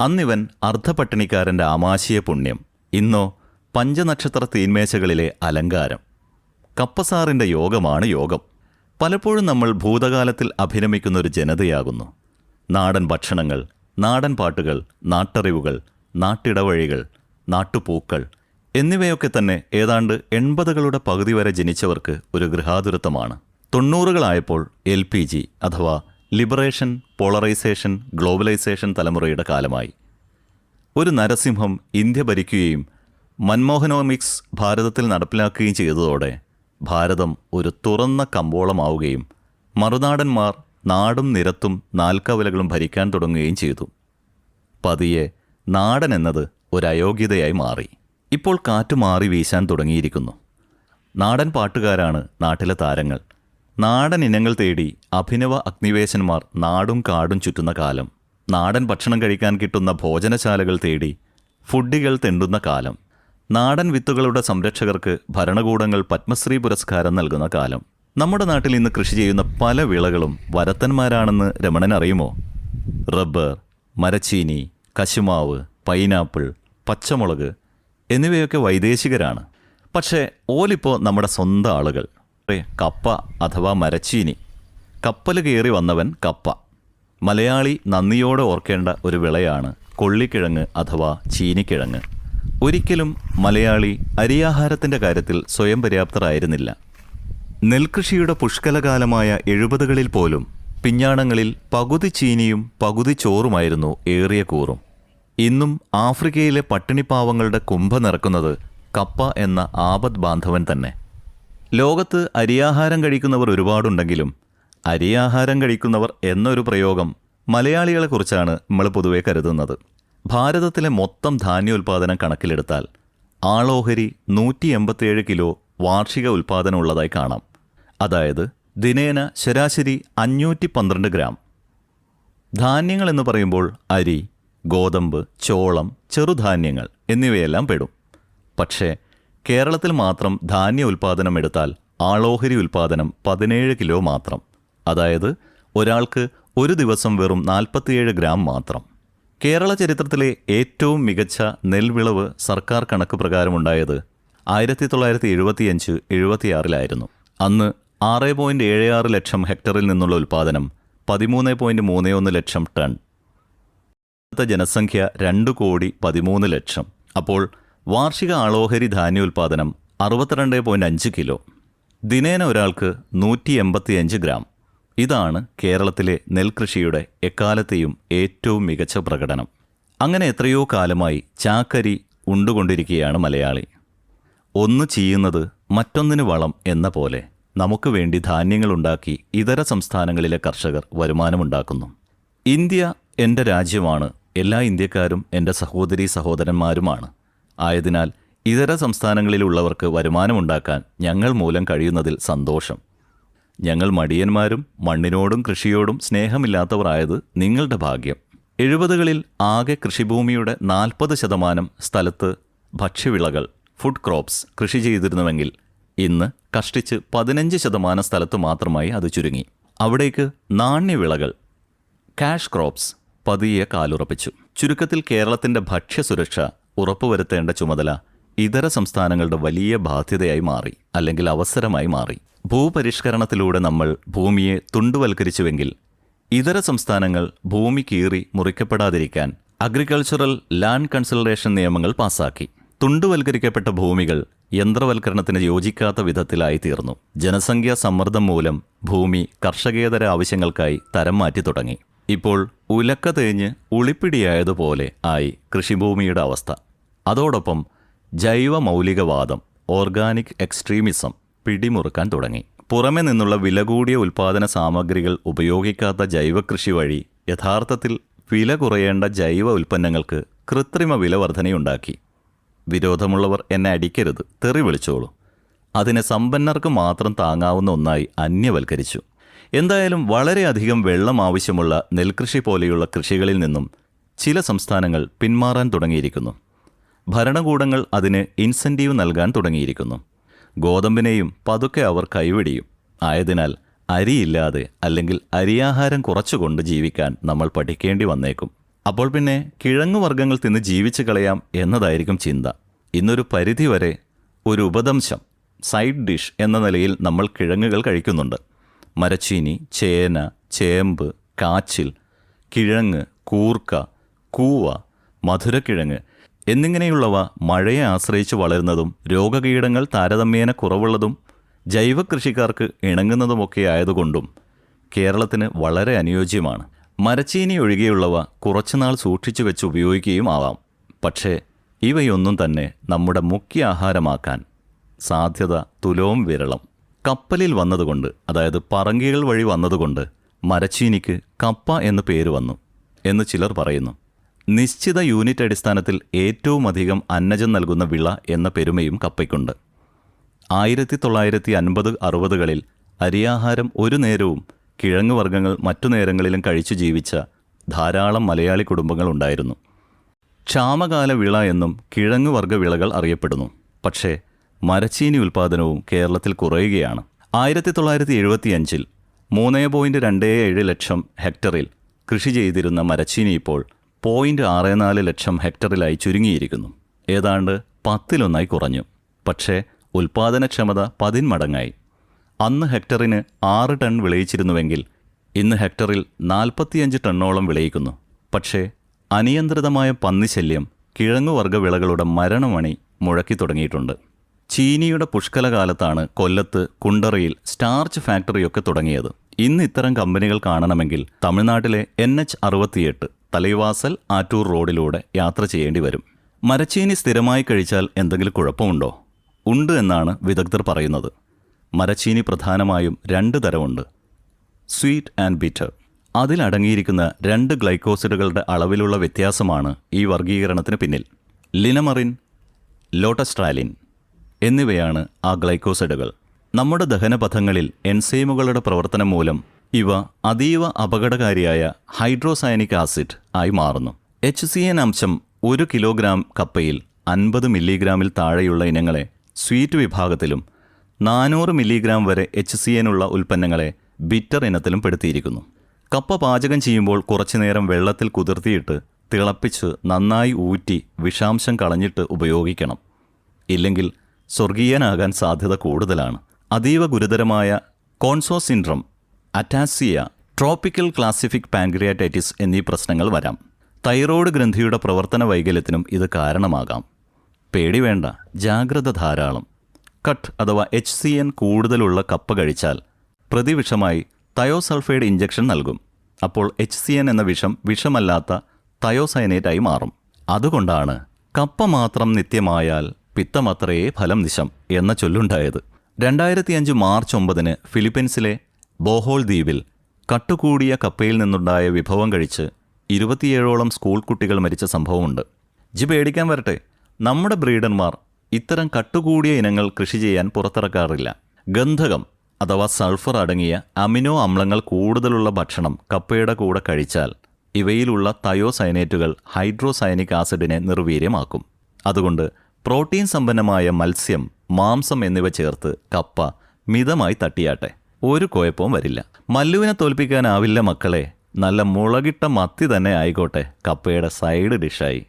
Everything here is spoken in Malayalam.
അന്നിവൻ അർദ്ധപട്ടിണിക്കാരന്റെ ആമാശയ പുണ്യം. ഇന്നോ പഞ്ചനക്ഷത്ര തീന്മേശകളിലെ അലങ്കാരം. കപ്പസാറിന്റെ യോഗമാണ് യോഗം. പലപ്പോഴും നമ്മൾ ഭൂതകാലത്തിൽ അഭിരമിക്കുന്ന ഒരു ജനതയാകുന്നു. നാടൻ ഭക്ഷണങ്ങൾ നാടൻ പാട്ടുകൾ നാട്ടറിവുകൾ നാട്ടിടവഴികൾ നാട്ടുപൂക്കൾ എന്നിവയൊക്കെ തന്നെ ഏതാണ്ട് എൺപതുകളുടെ പകുതി വരെ ജനിച്ചവർക്ക് ഒരു ഗൃഹാതുരത്വമാണ്. തൊണ്ണൂറുകളായപ്പോൾ എൽ പി ജി അഥവാ ലിബറേഷൻ പോളറൈസേഷൻ ഗ്ലോബലൈസേഷൻ തലമുറയുടെ കാലമായി. ഒരു നരസിംഹം ഇന്ത്യ ഭരിക്കുകയും മൻമോഹനോമിക്സ് ഭാരതത്തിൽ നടപ്പിലാക്കുകയും ചെയ്തതോടെ ഭാരതം ഒരു തുറന്ന കമ്പോളമാവുകയും മറുനാടന്മാർ നാടും നിരത്തും നാൽക്കവലകളും ഭരിക്കാൻ തുടങ്ങുകയും ചെയ്തു. പതിയെ നാടൻ എന്നത് ഒരു അയോഗ്യതയായി മാറി. ഇപ്പോൾ കാറ്റ് മാറി വീശാൻ തുടങ്ങിയിരിക്കുന്നു. നാടൻ പാട്ടുകാരാണ് നാട്ടിലെ താരങ്ങൾ. നാടൻ ഇനങ്ങൾ തേടി അഭിനവ അഗ്നിവേശന്മാർ നാടും കാടും ചുറ്റുന്ന കാലം. നാടൻ ഭക്ഷണം കഴിക്കാൻ കിട്ടുന്ന ഭോജനശാലകൾ തേടി ഫുഡികൾ തെണ്ടുന്ന കാലം. നാടൻ വിത്തുകളുടെ സംരക്ഷകർക്ക് ഭരണകൂടങ്ങൾ പത്മശ്രീ പുരസ്കാരം നൽകുന്ന കാലം. നമ്മുടെ നാട്ടിൽ ഇന്ന് കൃഷി ചെയ്യുന്ന പല വിളകളും വരത്തന്മാരാണെന്ന് രമണൻ അറിയുമോ? റബ്ബർ മരച്ചീനി കശുമാവ് പൈനാപ്പിൾ പച്ചമുളക് എന്നിവയൊക്കെ വൈദേശികരാണ്. പക്ഷേ ഓലിപ്പോൾ നമ്മുടെ സ്വന്തം ആളുകൾ. കപ്പ അഥവാ മരച്ചീനി. കപ്പൽ കയറി വന്നവൻ കപ്പ. മലയാളി നന്ദിയോടെ ഓർക്കേണ്ട ഒരു വിളയാണ് കൊള്ളിക്കിഴങ്ങ് അഥവാ ചീനിക്കിഴങ്ങ്. ഒരിക്കലും മലയാളി അരിയാഹാരത്തിന്റെ കാര്യത്തിൽ സ്വയം പര്യാപ്തരായിരുന്നില്ല. നെൽകൃഷിയുടെ പുഷ്കലകാലമായ എഴുപതുകളിൽ പോലും പിഞ്ഞാണങ്ങളിൽ പകുതി ചീനിയും പകുതി ചോറുമായിരുന്നു ഏറിയ കൂറും. ഇന്നും ആഫ്രിക്കയിലെ പട്ടിണിപ്പാവങ്ങളുടെ കുംഭ നിറക്കുന്നത് കപ്പ എന്ന ആപത് ബാന്ധവൻ തന്നെ. ലോകത്ത് അരിയാഹാരം കഴിക്കുന്നവർ ഒരുപാടുണ്ടെങ്കിലും അരിയാഹാരം കഴിക്കുന്നവർ എന്നൊരു പ്രയോഗം മലയാളികളെക്കുറിച്ചാണ് നമ്മൾ പൊതുവെ കരുതുന്നത്. ഭാരതത്തിലെ മൊത്തം ധാന്യോൽപാദനം കണക്കിലെടുത്താൽ ആളോഹരി നൂറ്റി എൺപത്തിയേഴ് കിലോ വാർഷിക ഉൽപാദനം ഉള്ളതായി കാണാം. അതായത് ദിനേന ശരാശരി അഞ്ഞൂറ്റി പന്ത്രണ്ട് ഗ്രാം. ധാന്യങ്ങൾ എന്ന് പറയുമ്പോൾ അരി ഗോതമ്പ് ചോളം ചെറുധാന്യങ്ങൾ എന്നിവയെല്ലാം പെടും. പക്ഷേ കേരളത്തിൽ മാത്രം ധാന്യ ഉൽപാദനം എടുത്താൽ ആളോഹരി ഉൽപാദനം പതിനേഴ് കിലോ മാത്രം. അതായത് ഒരാൾക്ക് ഒരു ദിവസം വെറും നാൽപ്പത്തിയേഴ് ഗ്രാം മാത്രം. കേരള ചരിത്രത്തിലെ ഏറ്റവും മികച്ച നെൽവിളവ് സർക്കാർ കണക്ക് പ്രകാരമുണ്ടായത് ആയിരത്തി തൊള്ളായിരത്തി എഴുപത്തിയഞ്ച് എഴുപത്തിയാറിലായിരുന്നു അന്ന് ആറ് പോയിന്റ് ഏഴ് ആറ് ലക്ഷം ഹെക്ടറിൽ നിന്നുള്ള ഉൽപാദനം പതിമൂന്ന് പോയിന്റ് മൂന്ന് ഒന്ന് ലക്ഷം ടൺ. ജനസംഖ്യ രണ്ട് കോടി പതിമൂന്ന് ലക്ഷം. അപ്പോൾ വാർഷിക ആളോഹരി ധാന്യോൽപാദനം അറുപത്തിരണ്ട് പോയിന്റ് അഞ്ച് കിലോ. ദിനേന ഒരാൾക്ക് നൂറ്റി എൺപത്തിയഞ്ച് ഗ്രാം. ഇതാണ് കേരളത്തിലെ നെൽകൃഷിയുടെ എക്കാലത്തെയും ഏറ്റവും മികച്ച പ്രകടനം. അങ്ങനെ എത്രയോ കാലമായി ചാക്കരി ഉണ്ടുകൊണ്ടിരിക്കുകയാണ് മലയാളി. ഒന്ന് ചെയ്യുന്നത് മറ്റൊന്നിന് വളം എന്ന പോലെ നമുക്ക് വേണ്ടി ധാന്യങ്ങളുണ്ടാക്കി ഇതര സംസ്ഥാനങ്ങളിലെ കർഷകർ വരുമാനമുണ്ടാക്കുന്നു. ഇന്ത്യ എന്റെ രാജ്യമാണ്. എല്ലാ ഇന്ത്യക്കാരും എന്റെ സഹോദരീ സഹോദരന്മാരുമാണ്. ആയതിനാൽ ഇതര സംസ്ഥാനങ്ങളിലുള്ളവർക്ക് വരുമാനമുണ്ടാക്കാൻ ഞങ്ങൾ മൂലം കഴിയുന്നതിൽ സന്തോഷം. ഞങ്ങൾ മടിയന്മാരും മണ്ണിനോടും കൃഷിയോടും സ്നേഹമില്ലാത്തവർ ആയത് നിങ്ങളുടെ ഭാഗ്യം. എഴുപതുകളിൽ ആകെ കൃഷിഭൂമിയുടെ നാൽപ്പത് ശതമാനം സ്ഥലത്ത് ഭക്ഷ്യവിളകൾ ഫുഡ് ക്രോപ്സ് കൃഷി ചെയ്തിരുന്നുവെങ്കിൽ ഇന്ന് കഷ്ടിച്ച് പതിനഞ്ച് ശതമാനം സ്ഥലത്ത് മാത്രമായി അത് ചുരുങ്ങി. അവിടേക്ക് നാണ്യവിളകൾ കാഷ് ക്രോപ്സ് പതിയെ കാലുറപ്പിച്ചു. ചുരുക്കത്തിൽ കേരളത്തിന്റെ ഭക്ഷ്യസുരക്ഷ ഉറപ്പുവരുത്തേണ്ട ചുമതല ഇതര സംസ്ഥാനങ്ങളുടെ വലിയ ബാധ്യതയായി മാറി അല്ലെങ്കിൽ അവസരമായി മാറി. ഭൂപരിഷ്കരണത്തിലൂടെ നമ്മൾ ഭൂമിയെ തുണ്ടുവൽക്കരിച്ചുവെങ്കിൽ ഇതര സംസ്ഥാനങ്ങൾ ഭൂമി കീറി മുറിക്കപ്പെടാതിരിക്കാൻ അഗ്രികൾച്ചറൽ ലാൻഡ് കൺസൾട്ടേഷൻ നിയമങ്ങൾ പാസാക്കി. തുണ്ടുവൽക്കരിക്കപ്പെട്ട ഭൂമികൾ യന്ത്രവൽക്കരണത്തിന് യോജിക്കാത്ത വിധത്തിലായി തീർന്നു. ജനസംഖ്യാ സമ്മർദ്ദം മൂലം ഭൂമി കർഷകേതര ആവശ്യങ്ങൾക്കായി തരം മാറ്റി തുടങ്ങി. ഇപ്പോൾ ഉലക്ക തേഞ്ഞ് ഉളിപ്പിടിയായതുപോലെ ആയി കൃഷിഭൂമിയുടെ അവസ്ഥ. അതോടൊപ്പം ജൈവ മൗലികവാദം ഓർഗാനിക് എക്സ്ട്രീമിസം പിടിമുറുക്കാൻ തുടങ്ങി. പുറമെ നിന്നുള്ള വില കൂടിയ ഉൽപ്പാദന സാമഗ്രികൾ ഉപയോഗിക്കാത്ത ജൈവകൃഷി വഴി യഥാർത്ഥത്തിൽ വില കുറയേണ്ട ജൈവ ഉൽപ്പന്നങ്ങൾക്ക് കൃത്രിമ വില വർധനയുണ്ടാക്കി. വിരോധമുള്ളവർ എന്നെ അടിക്കരുത് തെറി വിളിച്ചോളൂ. അതിനെ സമ്പന്നർക്ക് മാത്രം താങ്ങാവുന്ന ഒന്നായി അന്യവൽക്കരിച്ചു. എന്തായാലും വളരെയധികം വെള്ളം ആവശ്യമുള്ള നെൽകൃഷി പോലെയുള്ള കൃഷികളിൽ നിന്നും ചില സംസ്ഥാനങ്ങൾ പിന്മാറാൻ തുടങ്ങിയിരിക്കുന്നു. ഭരണകൂടങ്ങൾ അതിന് ഇൻസെന്റീവ് നൽകാൻ തുടങ്ങിയിരിക്കുന്നു. ഗോതമ്പിനെയും പതുക്കെ അവർ കൈവെടിയും. ആയതിനാൽ അരിയില്ലാതെ അല്ലെങ്കിൽ അരിയാഹാരം കുറച്ചുകൊണ്ട് ജീവിക്കാൻ നമ്മൾ പഠിക്കേണ്ടി വന്നേക്കും. അപ്പോൾ പിന്നെ കിഴങ്ങുവർഗങ്ങൾ തിന്ന് ജീവിച്ചു കളയാം എന്നതായിരിക്കും ചിന്ത. ഇന്നൊരു പരിധിവരെ ഒരു ഉപദംശം സൈഡ് ഡിഷ് എന്ന നിലയിൽ നമ്മൾ കിഴങ്ങുകൾ കഴിക്കുന്നുണ്ട്. മരച്ചീനി ചേന ചേമ്പ് കാച്ചിൽ കിഴങ്ങ് കൂർക്ക കൂവ മധുരക്കിഴങ്ങ് എന്നിങ്ങനെയുള്ളവ മഴയെ ആശ്രയിച്ച് വളരുന്നതും രോഗകീടങ്ങൾ താരതമ്യേന കുറവുള്ളതും ജൈവ കൃഷിക്കാർക്ക് ഇണങ്ങുന്നതുമൊക്കെ ആയതുകൊണ്ടും കേരളത്തിന് വളരെ അനുയോജ്യമാണ്. മരച്ചീനി ഒഴികെയുള്ളവ കുറച്ചുനാൾ സൂക്ഷിച്ചു വെച്ച് ഉപയോഗിക്കുകയും ആവാം. പക്ഷേ ഇവയൊന്നും തന്നെ നമ്മുടെ മുഖ്യ ആഹാരമാക്കാൻ സാധ്യത തുലവും വിരളം. കപ്പലിൽ വന്നതുകൊണ്ട് അതായത് പറങ്കികൾ വഴി വന്നതുകൊണ്ട് മരച്ചീനിക്ക് കപ്പ എന്ന് പേര് വന്നു എന്ന് ചിലർ പറയുന്നു. നിശ്ചിത യൂണിറ്റ് അടിസ്ഥാനത്തിൽ ഏറ്റവും അധികം അന്നജം നൽകുന്ന വിള എന്ന പെരുമയും കപ്പയ്ക്കുണ്ട്. ആയിരത്തി തൊള്ളായിരത്തി അൻപത് അറുപതുകളിൽ അരിയാഹാരം ഒരു നേരവും കിഴങ്ങ് വർഗങ്ങൾ മറ്റു നേരങ്ങളിലും കഴിച്ചു ജീവിച്ച ധാരാളം മലയാളി കുടുംബങ്ങൾ ഉണ്ടായിരുന്നു. ക്ഷാമകാല വിള എന്നും കിഴങ്ങ് വർഗ വിളകൾ അറിയപ്പെടുന്നു. പക്ഷേ മരച്ചീനി ഉൽപ്പാദനവും കേരളത്തിൽ കുറയുകയാണ്. ആയിരത്തി തൊള്ളായിരത്തി എഴുപത്തിയഞ്ചിൽ മൂന്ന് പോയിന്റ് രണ്ട് ഏഴ് ലക്ഷം ഹെക്ടറിൽ കൃഷി ചെയ്തിരുന്ന മരച്ചീനി ഇപ്പോൾ പോയിന്റ് ആറ് നാല് ലക്ഷം ഹെക്ടറിലായി ചുരുങ്ങിയിരിക്കുന്നു. ഏതാണ്ട് പത്തിലൊന്നായി കുറഞ്ഞു. പക്ഷേ ഉൽപ്പാദനക്ഷമത പതിന്മടങ്ങായി. അന്ന് ഹെക്ടറിന് ആറ് ടൺ വിളയിച്ചിരുന്നുവെങ്കിൽ ഇന്ന് ഹെക്ടറിൽ നാൽപ്പത്തിയഞ്ച് ടണ്ണോളം വിളയിക്കുന്നു. പക്ഷേ അനിയന്ത്രിതമായ പന്നിശല്യം കിഴങ്ങുവർഗ വിളകളുടെ മരണമണി മുഴക്കി തുടങ്ങിയിട്ടുണ്ട്. ചീനിയുടെ പുഷ്കലകാലത്താണ് കൊല്ലത്ത് കുണ്ടറയിൽ സ്റ്റാർച്ച് ഫാക്ടറിയൊക്കെ തുടങ്ങിയത്. ഇന്ന് ഇത്തരം കമ്പനികൾ കാണണമെങ്കിൽ തമിഴ്നാട്ടിലെ എൻ എച്ച് അറുപത്തിയെട്ട് തലൈവാസൽ ആറ്റൂർ റോഡിലൂടെ യാത്ര ചെയ്യേണ്ടി വരും. മരച്ചീനി സ്ഥിരമായി കഴിച്ചാൽ എന്തെങ്കിലും കുഴപ്പമുണ്ടോ? ഉണ്ട് എന്നാണ് വിദഗ്ധർ പറയുന്നത്. മരച്ചീനി പ്രധാനമായും രണ്ട് തരമുണ്ട്. Sweet and bitter. അതിലടങ്ങിയിരിക്കുന്ന രണ്ട് ഗ്ലൈക്കോസിഡുകളുടെ അളവിലുള്ള വ്യത്യാസമാണ് ഈ വർഗീകരണത്തിന് പിന്നിൽ. ലിനമറിൻ ലോട്ടസ്ട്രാലിൻ എന്നിവയാണ് ആ ഗ്ലൈക്കോസിഡുകൾ. നമ്മുടെ ദഹനപഥങ്ങളിൽ എൻസൈമുകളുടെ പ്രവർത്തനം മൂലം ഇവ അതീവ അപകടകാരിയായ ഹൈഡ്രോസയനിക് ആസിഡ് ആയി മാറുന്നു. എച്ച് സി എൻ അംശം ഒരു കിലോഗ്രാം കപ്പയിൽ അൻപത് മില്ലിഗ്രാമിൽ താഴെയുള്ള ഇനങ്ങളെ സ്വീറ്റ് വിഭാഗത്തിലും നാനൂറ് മില്ലിഗ്രാം വരെ എച്ച് സി എൻ ഉള്ള ഉൽപ്പന്നങ്ങളെ ബിറ്റർ ഇനത്തിലും പെടുത്തിയിരിക്കുന്നു. കപ്പ പാചകം ചെയ്യുമ്പോൾ കുറച്ചുനേരം വെള്ളത്തിൽ കുതിർത്തിയിട്ട് തിളപ്പിച്ച് നന്നായി ഊറ്റി വിഷാംശം കളഞ്ഞിട്ട് ഉപയോഗിക്കണം. ഇല്ലെങ്കിൽ സ്വർഗീയനാകാൻ സാധ്യത കൂടുതലാണ്. അതീവ ഗുരുതരമായ കോൺസോ syndrome ataxia tropical calcific pancreatitis എന്നീ പ്രശ്നങ്ങൾ വരാം. തൈറോയ്ഡ് ഗ്രന്ഥിയുടെ പ്രവർത്തന വൈകല്യത്തിനും ഇത് കാരണമാകാം. പേടി വേണ്ട ജാഗ്രത ധാരാളം. കട്ട് അഥവാ എച്ച് സി എൻ കൂടുതലുള്ള കപ്പ കഴിച്ചാൽ പ്രതിവിഷമായി തയോസൾഫൈഡ് ഇഞ്ചക്ഷൻ നൽകും. അപ്പോൾ എച്ച് സി എൻ എന്ന വിഷം വിഷമല്ലാത്ത തയോസൈനേറ്റായി മാറും. അതുകൊണ്ടാണ് കപ്പ മാത്രം നിത്യമായാൽ പിത്തമത്രയേ ഫലം നിശം എന്ന ചൊല്ലുണ്ടായത്. രണ്ടായിരത്തിയഞ്ച് മാർച്ച് ഒമ്പതിന് ഫിലിപ്പീൻസിലെ ബോഹോൾ ദ്വീപിൽ കട്ടുകൂടിയ കപ്പയിൽ നിന്നുണ്ടായ വിഭവം കഴിച്ച് ഇരുപത്തിയേഴോളം സ്കൂൾ കുട്ടികൾ മരിച്ച സംഭവമുണ്ട്. ജി പേടിക്കാൻ വരട്ടെ. നമ്മുടെ ബ്രീഡർമാർ ഇത്തരം കട്ടുകൂടിയ ഇനങ്ങൾ കൃഷി ചെയ്യാൻ പുറത്തിറക്കാറില്ല. ഗന്ധകം അഥവാ സൾഫർ അടങ്ങിയ അമിനോ അമ്ലങ്ങൾ കൂടുതലുള്ള ഭക്ഷണം കപ്പയുടെ കൂടെ കഴിച്ചാൽ ഇവയിലുള്ള തയോസൈനേറ്റുകൾ ഹൈഡ്രോസൈനിക് ആസിഡിനെ നിർവീര്യമാക്കും. അതുകൊണ്ട് പ്രോട്ടീൻ സമ്പന്നമായ മത്സ്യം മാംസം എന്നിവ ചേർത്ത് കപ്പ മിതമായി തട്ടിയാട്ടെ. ഒരു കുഴപ്പവും വരില്ല. മല്ലുവിനെ തോൽപ്പിക്കാനാവില്ല മക്കളെ. നല്ല മുളകിട്ട മത്തി തന്നെ ആയിക്കോട്ടെ. കപ്പയുടെ സൈഡ് ഡിഷായി